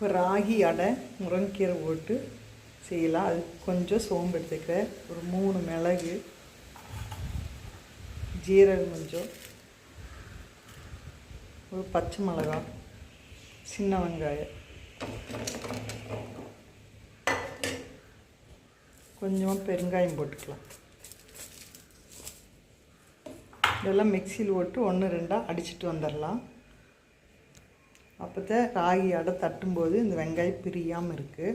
இப்போ ராகி அடை முருங்கீரை போட்டு செய்யலாம். அது கொஞ்சம் சோம்பு எடுத்துக்கிறேன். ஒரு மூணு மிளகு ஜீரகம் கொஞ்சம் ஒரு பச்சை மிளகாய் சின்ன வெங்காயம். கொஞ்சமாக பெருங்காயம் போட்டுக்கலாம். இதெல்லாம் மிக்சியில் போட்டு ஒன்று ரெண்டாக அடிச்சுட்டு வந்துடலாம். அப்போ தான் ராகி அடை தட்டும்போது இந்த வெங்காயம் பிரியாமல் இருக்குது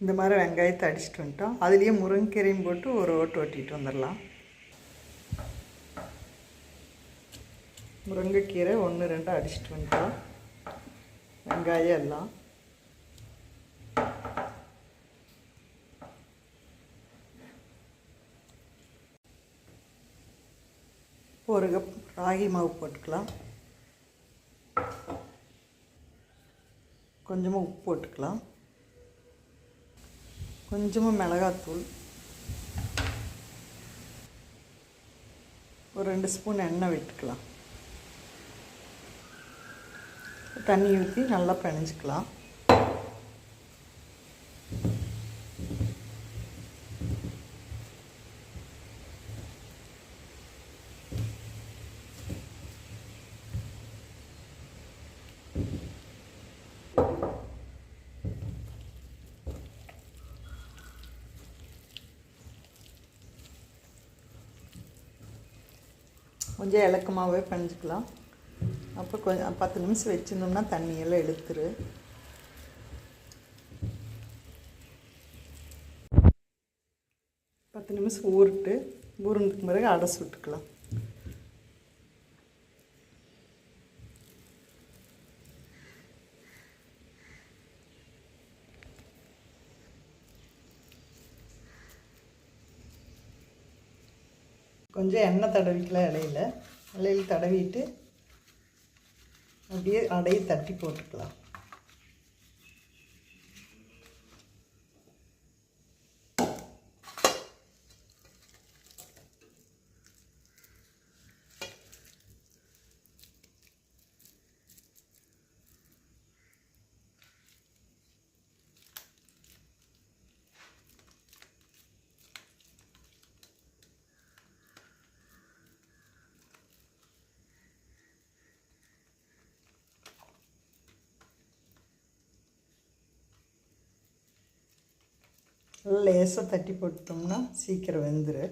இந்த மாதிரி வெங்காயத்தை அடிச்சிட்டு வந்துட்டோம். அதுலேயே முருங்கைக்கீரையும் போட்டு ஒரு ஓட்டு ஓட்டிட்டு வந்துடலாம். முருங்கைக்கீரை ஒன்று ரெண்டு அடிச்சிட்டு வந்துட்டோம். வெங்காயம் எல்லாம். ஒரு கப் ராகி மாவு போட்டுக்கலாம். கொஞ்சமாக உப்பு போட்டுக்கலாம். கொஞ்சமாக மிளகாத்தூள். ஒரு ரெண்டு ஸ்பூன் எண்ணெய் விட்டுக்கலாம். தண்ணி ஊற்றி நல்லா பிணைஞ்சிக்கலாம். கொஞ்சம் இலக்கமாகவே பிணைஞ்சிக்கலாம் அப்போ கொஞ்சம் பத்து நிமிஷம் வச்சிருந்தோம்னா தண்ணியெல்லாம் இழுத்துரு பத்து நிமிஷம் ஊறிட்டு ஊறினதுக்கு பிறகு அடை சுட்டுக்கலாம். கொஞ்சம் எண்ணெய் தடவிக்கலாம் இலையில. இலையில் தடவிட்டு அப்படியே அடையை தட்டி போட்டுக்கலாம். லேசாக தட்டி போட்டோம்னா சீக்கிரம் வெந்துரு.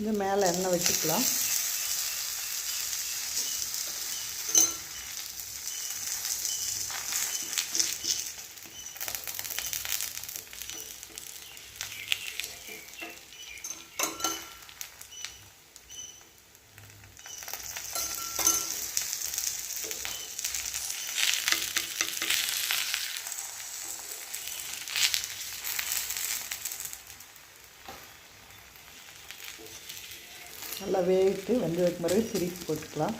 இது மேலே எண்ணெய் வச்சுக்கலாம். நல்லா வேவிட்டு வெந்ததுக்கு பிறகு திருப்பி போட்டுக்கலாம்.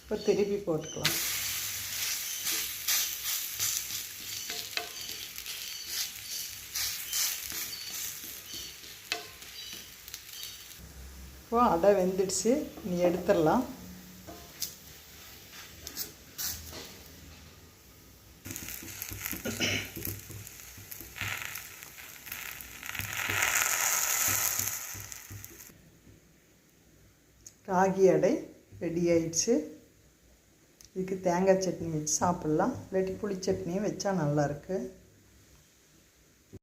இப்போ திருப்பி போட்டுக்கலாம். இப்போ அடை வெந்துடுச்சு. நீ எடுத்துடலாம். ராகி அடை ரெடி ஆயிடுச்சு. இதுக்கு தேங்காய் சட்னி வச்சு சாப்பிட்லாம். இல்லாட்டி புளி சட்னியும் வச்சா நல்லாயிருக்கு